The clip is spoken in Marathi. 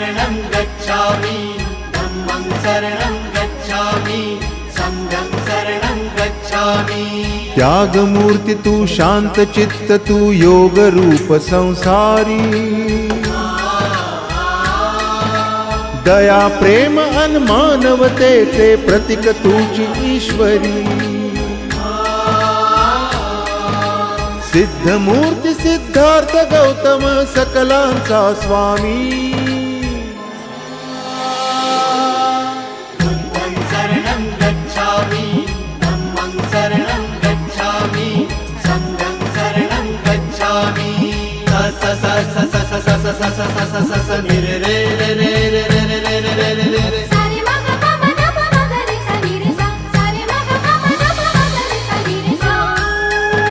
शरणं गच्छामि. धम्मं शरणं गच्छामि. सङ्गं शरणं गच्छामि. त्यागमूर्ति तु शान्तचित्त तु योगरूप संसारी. दया प्रेम अन्मानवते ते प्रतीक तुझी ईश्वरी. सिद्धमूर्ति सिद्धार्थ गौतम सकलांचा स्वामी. mi sa sa sa sa sa sa sa sa sa sa sa sa mi re re re re re